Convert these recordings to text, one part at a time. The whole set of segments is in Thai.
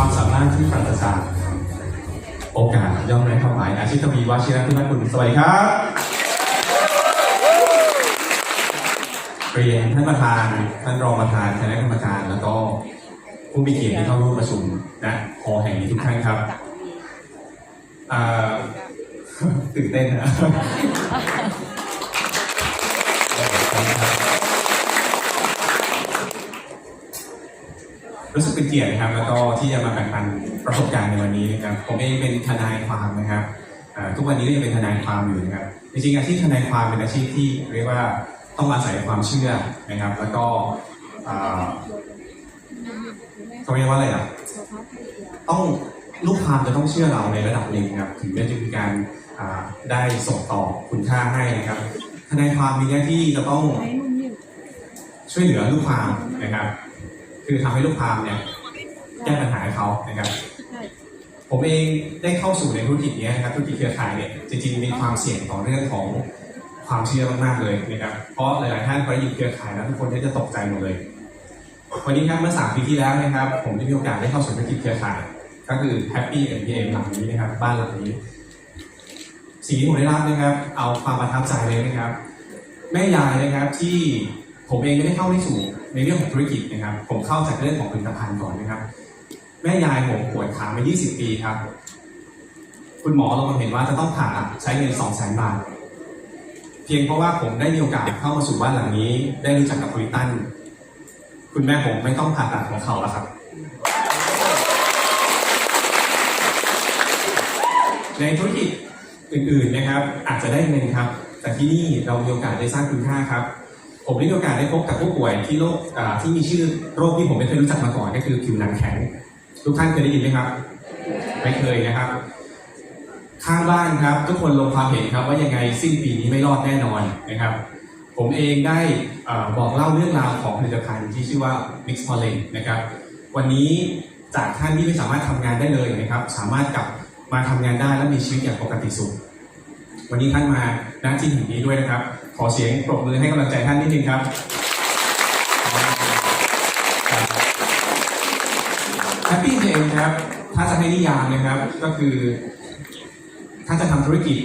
ความสามารถที่ปราศจากโอกาสย่อมไร้ความหมายอาชีพทวีวชิรคุณคุณสวัสดีครับเรียนท่านประธานท่านรองประธานคณะกรรมการแล้วก็ผู้มีเกียรติที่เข้าร่วมประชุมนะหอแห่งนี้ทุกท่านครับตื่นเต้นนะ รู้สึกเป็นเกียรตินะครับ แล้วก็ที่จะมาแบ่งปันประสบการณ์ในวันนี้นะครับ ผมเองเป็นทนายความนะครับทุกวันนี้ก็ยังเป็นทนายความอยู่นะครับ จริงๆอาชีพทนายความเป็นอาชีพที่เรียกว่าต้องอาศัยความเชื่อนะครับ แล้วก็เขาเรียกว่าอะไรอะ ต้องลูกความจะต้องเชื่อเราในระดับหนึ่งครับ ถึงจะมีการได้ส่งต่อคุณค่าให้นะครับ ทนายความมีหน้าที่จะต้องช่วยเหลือลูกความนะครับ คือทำให้ลูกความเนี่ยแก้ปัญหาให้เขานะครับผมเองได้เข้าสู่ในธุรกิจนี้นะครับธุรกิจเครือข่ายเนี่ยจริงๆมีความเสี่ยงต่อเรื่องของความเชื่อมากๆเลยนะครับเพราะหลายๆท่านพอได้ยินเครือข่ายแล้วทุกคนก็จะตกใจหมดเลย วันนี้ครับเมื่อสามปีที่แล้วนะครับ ผมได้มีโอกาสได้เข้าสู่ธุรกิจเครือข่าย ก็คือ Happy MPM หลังนี้นะครับบ้านหลังนี้สิ่งที่ผมได้รับนะครับ เอาความประทับใจเลยนะครับ แม่ยายนะครับที่ ผมเองไม่ได้เข้าในสู่ในเรื่องของธุรกิจนะครับ ผมเข้าจากเรื่องของผลิตภัณฑ์ก่อนนะครับ แม่ยายผมปวดขามา 20 ปีครับ คุณหมอลงมาเห็นว่าจะต้องผ่าใช้เงิน 2 0 0 0 0 0 บาท เพียงเพราะว่าผมได้มีโอกาสเข้ามาสู่บ้านหลังนี้ ได้รู้จักกับคุริตัน คุณแม่ผมไม่ต้องผ่าตัดของเขาแล้วครับ ในธุรกิจอื่นๆนะครับ อาจจะได้เงินครับ แต่ที่นี่เรามีโอกาสได้สร้างคุณค่าครับ ผมได้มีโอกาสได้พบกับผู้ป่วยที่โรคที่มีชื่อโรคที่ผมไม่เคยรู้จักมาก่อนก็คือผิวหนังแข็ง ทุกท่านเคยได้ยินไหมครับ ไม่เคยนะครับ ข้างบ้านครับ ทุกคนลงความเห็นครับว่ายังไงสิ้นปีนี้ไม่รอดแน่นอนนะครับ ผมเองได้บอกเล่าเรื่องราวของผลิตภัณฑ์ที่ชื่อว่า Mix p o l e n นะครับ วันนี้จากท่านที่ไม่สามารถทำงานได้เลยนะครับ สามารถกลับมาทำงานได้และมีชีวิตอย่างปกติสุข วันนี้ท่านมาณที่แห่งนี้ด้วยนะครับ ขอเสียงปรบมือให้กำลังใจท่านนิดนึงครับแฮปปี้เองครับ ถ้าจะให้นิยามนะครับ ก็คือ ถ้าจะทำธุรกิจ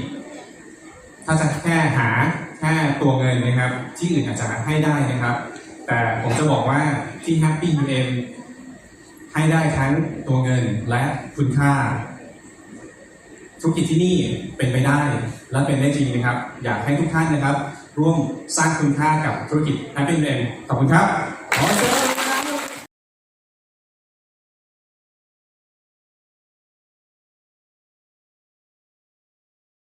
ถ้าจะแค่หาแค่ตัวเงินนะครับ ที่อื่นอาจจะให้ได้นะครับ แต่ผมจะบอกว่าที่ Happy UM ให้ได้ทั้งตัวเงินและคุณค่าธุรกิจที่นี่เป็นไปได้และเป็นได้จริงนะครับ อยากให้ทุกท่านนะครับ ร่วมสร้างคุณค่ากับธุรกิจแฮปปี้เรนขอบคุณครับขอเชิญ